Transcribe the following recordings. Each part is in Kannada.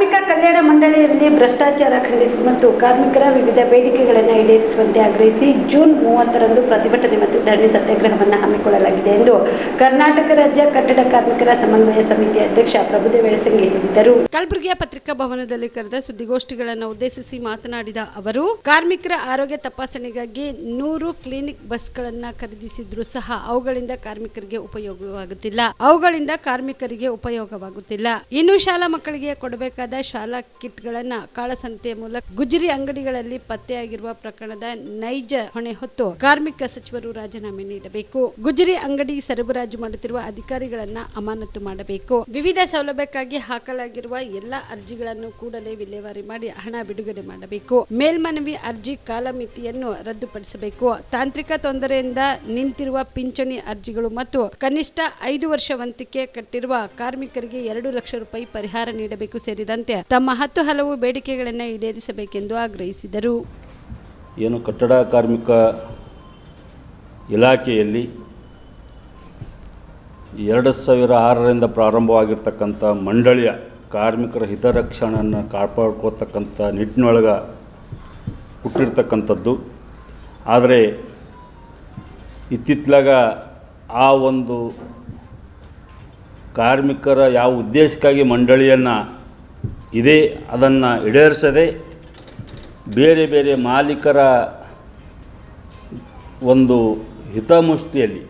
ಕಾರ್ಮಿಕ ಕಲ್ಯಾಣ ಮಂಡಳಿಯಲ್ಲಿ ಭ್ರಷ್ಟಾಚಾರ ಖಂಡಿಸಿ ಮತ್ತು ಕಾರ್ಮಿಕರ ವಿವಿಧ ಬೇಡಿಕೆಗಳನ್ನು ಈಡೇರಿಸುವಂತೆ ಆಗ್ರಹಿಸಿ ಜೂನ್ ಮೂವತ್ತರಂದು ಪ್ರತಿಭಟನೆ ಮತ್ತು ಧರಣಿ ಸತ್ಯಾಗ್ರಹವನ್ನು ಹಮ್ಮಿಕೊಳ್ಳಲಾಗಿದೆ ಎಂದು ಕರ್ನಾಟಕ ರಾಜ್ಯ ಕಟ್ಟಡ ಕಾರ್ಮಿಕರ ಸಮನ್ವಯ ಸಮಿತಿ ಅಧ್ಯಕ್ಷ ಪ್ರಭುದೇವ ಎಳಸಂಗಿ ಹೇಳಿದರು. ಕಲಬುರಗಿಯ ಪತ್ರಿಕಾ ಭವನದಲ್ಲಿ ಕರೆದ ಸುದ್ದಿಗೋಷ್ಠಿಗಳನ್ನು ಉದ್ದೇಶಿಸಿ ಮಾತನಾಡಿದ ಅವರು, ಕಾರ್ಮಿಕರ ಆರೋಗ್ಯ ತಪಾಸಣೆಗಾಗಿ ನೂರು ಕ್ಲಿನಿಕ್ ಬಸ್ಗಳನ್ನು ಖರೀದಿಸಿದ್ರು ಸಹ ಅವುಗಳಿಂದ ಕಾರ್ಮಿಕರಿಗೆ ಉಪಯೋಗವಾಗುತ್ತಿಲ್ಲ. ಅವುಗಳಿಂದ ಕಾರ್ಮಿಕರಿಗೆ ಉಪಯೋಗವಾಗುತ್ತಿಲ್ಲ. ಇನ್ನು ಶಾಲಾ ಮಕ್ಕಳಿಗೆ ಕೊಡಬೇಕಾದ ಶಾಲಾ ಕಿಟ್ಗಳನ್ನು ಕಾಳಸಂತೆಯ ಮೂಲಕ ಗುಜರಿ ಅಂಗಡಿಗಳಲ್ಲಿ ಪತ್ತೆಯಾಗಿರುವ ಪ್ರಕರಣದ ನೈಜ ಹೊಣೆ ಹೊತ್ತು ಕಾರ್ಮಿಕ ಸಚಿವರು ರಾಜೀನಾಮೆ ನೀಡಬೇಕು. ಗುಜರಿ ಅಂಗಡಿ ಸರಬರಾಜು ಮಾಡುತ್ತಿರುವ ಅಧಿಕಾರಿಗಳನ್ನ ಅಮಾನತು ಮಾಡಬೇಕು. ವಿವಿಧ ಸೌಲಭ್ಯಕ್ಕಾಗಿ ಹಾಕಲಾಗಿರುವ ಎಲ್ಲ ಅರ್ಜಿಗಳನ್ನು ಕೂಡಲೇ ವಿಲೇವಾರಿ ಮಾಡಿ ಹಣ ಬಿಡುಗಡೆ ಮಾಡಬೇಕು. ಮೇಲ್ಮನವಿ ಅರ್ಜಿ ಕಾಲಮಿತಿಯನ್ನು ರದ್ದುಪಡಿಸಬೇಕು. ತಾಂತ್ರಿಕ ತೊಂದರೆಯಿಂದ ನಿಂತಿರುವ ಪಿಂಚಣಿ ಅರ್ಜಿಗಳು ಮತ್ತು ಕನಿಷ್ಠ ಐದು ವರ್ಷ ವಂತಿಕೆ ಕಟ್ಟಿರುವ ಕಾರ್ಮಿಕರಿಗೆ ಎರಡು ಲಕ್ಷ ರೂಪಾಯಿ ಪರಿಹಾರ ನೀಡಬೇಕು ಸೇರಿದಂತೆ ತಮ್ಮ ಹತ್ತು ಹಲವು ಬೇಡಿಕೆಗಳನ್ನು ಈಡೇರಿಸಬೇಕೆಂದು ಆಗ್ರಹಿಸಿದರು. ಏನು ಕಟ್ಟಡ ಕಾರ್ಮಿಕ ಇಲಾಖೆಯಲ್ಲಿ ಎರಡು ಸಾವಿರ ಆರರಿಂದ ಪ್ರಾರಂಭವಾಗಿರ್ತಕ್ಕಂಥ ಮಂಡಳಿಯ ಕಾರ್ಮಿಕರ ಹಿತರಕ್ಷಣೆಯನ್ನು ಕಾಪಾಡ್ಕೋತಕ್ಕಂಥ ನಿಟ್ಟಿನೊಳಗೆ ಹುಟ್ಟಿರ್ತಕ್ಕಂಥದ್ದು. ಆದರೆ ಇತ್ತಿತ್ಲಾಗ ಆ ಒಂದು ಕಾರ್ಮಿಕರ ಯಾವ ಉದ್ದೇಶಕ್ಕಾಗಿ ಮಂಡಳಿಯನ್ನು ಇದೆ ಅದನ್ನು ಈಡೇರಿಸದೆ ಬೇರೆ ಬೇರೆ ಮಾಲೀಕರ ಒಂದು ಹಿತಮುಷ್ಟಿಯಲ್ಲಿ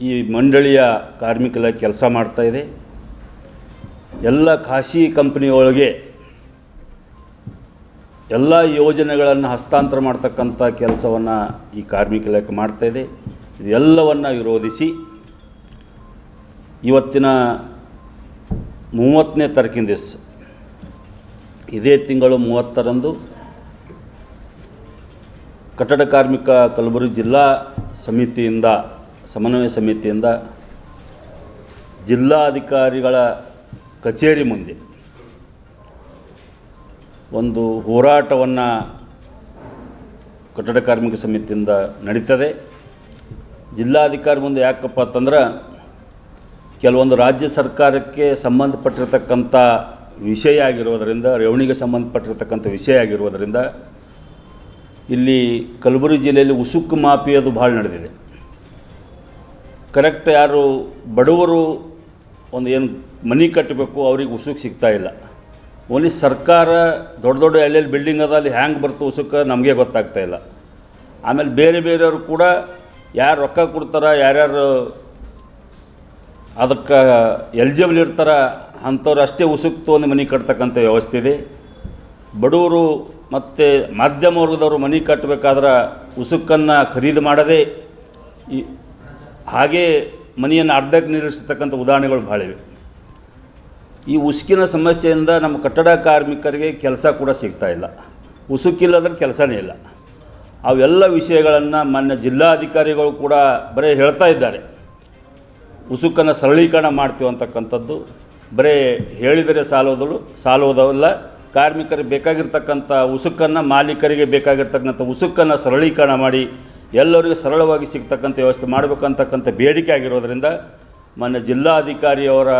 ಈ ಮಂಡಳಿಯ ಕಾರ್ಮಿಕರ ಕೆಲಸ ಮಾಡ್ತಾಯಿದೆ ಎಲ್ಲ ಖಾಸಗಿ ಕಂಪ್ನಿಯೊಳಗೆ ಎಲ್ಲ ಯೋಜನೆಗಳನ್ನು ಹಸ್ತಾಂತರ ಮಾಡ್ತಕ್ಕಂಥ ಕೆಲಸವನ್ನು ಈ ಕಾರ್ಮಿಕ ಇಲಾಖೆ ಇದೆ. ಇದೆಲ್ಲವನ್ನು ವಿರೋಧಿಸಿ ಇವತ್ತಿನ ಮೂವತ್ತನೇ ತಾರೀಕಿನ ದಿವಸ ಇದೇ ತಿಂಗಳು ಮೂವತ್ತರಂದು ಕಟ್ಟಡ ಕಾರ್ಮಿಕ ಕಲಬುರಗಿ ಜಿಲ್ಲಾ ಸಮಿತಿಯಿಂದ, ಸಮನ್ವಯ ಸಮಿತಿಯಿಂದ ಜಿಲ್ಲಾಧಿಕಾರಿಗಳ ಕಚೇರಿ ಮುಂದೆ ಒಂದು ಹೋರಾಟವನ್ನು ಕಟ್ಟಡ ಕಾರ್ಮಿಕ ಸಮಿತಿಯಿಂದ ನಡೀತದೆ. ಜಿಲ್ಲಾಧಿಕಾರಿ ಮುಂದೆ ಯಾಕಪ್ಪ ಅಂತಂದ್ರೆ, ಕೆಲವೊಂದು ರಾಜ್ಯ ಸರ್ಕಾರಕ್ಕೆ ಸಂಬಂಧಪಟ್ಟಿರ್ತಕ್ಕಂಥ ವಿಷಯ ಆಗಿರೋದರಿಂದ ರೇವಣಿಗೆ ಸಂಬಂಧಪಟ್ಟಿರತಕ್ಕಂಥ ವಿಷಯ ಆಗಿರೋದರಿಂದ ಇಲ್ಲಿ ಕಲಬುರಗಿ ಜಿಲ್ಲೆಯಲ್ಲಿ ಉಸುಕು ಮಾಪಿ ಅದು ಭಾಳ ನಡೆದಿದೆ. ಕರೆಕ್ಟ್ ಯಾರು ಬಡವರು ಒಂದು ಏನು ಮನೆ ಕಟ್ಟಬೇಕು, ಅವ್ರಿಗೆ ಉಸುಕು ಸಿಗ್ತಾ ಇಲ್ಲ. ಓನ್ಲಿ ಸರ್ಕಾರ ದೊಡ್ಡ ದೊಡ್ಡ ಎಲ್ಲೆಲ್ಲಿ ಬಿಲ್ಡಿಂಗ್ ಅದ, ಅಲ್ಲಿ ಹ್ಯಾಂಗೆ ಬರ್ತು ಉಸುಕ ನಮಗೆ ಗೊತ್ತಾಗ್ತಾ ಇಲ್ಲ. ಆಮೇಲೆ ಬೇರೆ ಬೇರೆಯವರು ಕೂಡ ಯಾರು ರೊಕ್ಕ ಕೊಡ್ತಾರೆ, ಯಾರ್ಯಾರು ಅದಕ್ಕೆ ಎಲಿಜಿಬಲ್ ಇರ್ತಾರೆ ಅಂಥವ್ರು ಅಷ್ಟೇ ಉಸುಕ್ ತೊಗೊಂಡು ಮನೆ ಕಟ್ತಕ್ಕಂಥ ವ್ಯವಸ್ಥೆ ಇದೆ. ಬಡವರು ಮತ್ತು ಮಧ್ಯಮ ವರ್ಗದವರು ಮನೆ ಕಟ್ಟಬೇಕಾದ್ರೆ ಉಸುಕನ್ನು ಖರೀದಿ ಮಾಡದೆ ಈ ಹಾಗೇ ಮನೆಯನ್ನು ಅರ್ಧಕ್ಕೆ ನಿಲ್ಲಿಸ್ತಕ್ಕಂಥ ಉದಾಹರಣೆಗಳು ಭಾಳ ಇವೆ. ಈ ಉಸುಕಿನ ಸಮಸ್ಯೆಯಿಂದ ನಮ್ಮ ಕಟ್ಟಡ ಕಾರ್ಮಿಕರಿಗೆ ಕೆಲಸ ಕೂಡ ಸಿಗ್ತಾ ಇಲ್ಲ. ಉಸುಕಿಲ್ಲದ್ರೆ ಕೆಲಸನೇ ಇಲ್ಲ. ಅವೆಲ್ಲ ವಿಷಯಗಳನ್ನು ಮಾನ್ಯ ಜಿಲ್ಲಾಧಿಕಾರಿಗಳು ಕೂಡ ಬರೀ ಹೇಳ್ತಾ ಇದ್ದಾರೆ. ಉಸುಕನ್ನು ಸರಳೀಕರಣ ಮಾಡ್ತೀವಿ ಅಂತಕ್ಕಂಥದ್ದು. ಬರೀ ಹೇಳಿದರೆ ಸಾಲೋದಲು ಸಾಲೋದಲ್ಲ ಕಾರ್ಮಿಕರಿಗೆ ಬೇಕಾಗಿರ್ತಕ್ಕಂಥ ಉಸುಕನ್ನು ಮಾಲೀಕರಿಗೆ ಬೇಕಾಗಿರ್ತಕ್ಕಂಥ ಉಸುಕನ್ನು ಸರಳೀಕರಣ ಮಾಡಿ ಎಲ್ಲರಿಗೂ ಸರಳವಾಗಿ ಸಿಗ್ತಕ್ಕಂಥ ವ್ಯವಸ್ಥೆ ಮಾಡಬೇಕಂತಕ್ಕಂಥ ಬೇಡಿಕೆ ಆಗಿರೋದ್ರಿಂದ ಮಾನ್ಯ ಜಿಲ್ಲಾಧಿಕಾರಿಯವರ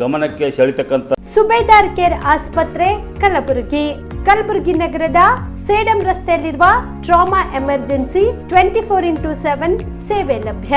ಗಮನಕ್ಕೆ ಸೆಳಿತಕ್ಕಂಥ ಸುಬೇದಾರ್ ಕೇರ್ ಆಸ್ಪತ್ರೆ, ಕಲಬುರಗಿ. ಕಲಬುರಗಿ ನಗರದ ಸೇಡಂ ರಸ್ತೆಯಲ್ಲಿರುವ trauma emergency twenty four into seven ಸೇವೆ ಲಭ್ಯ.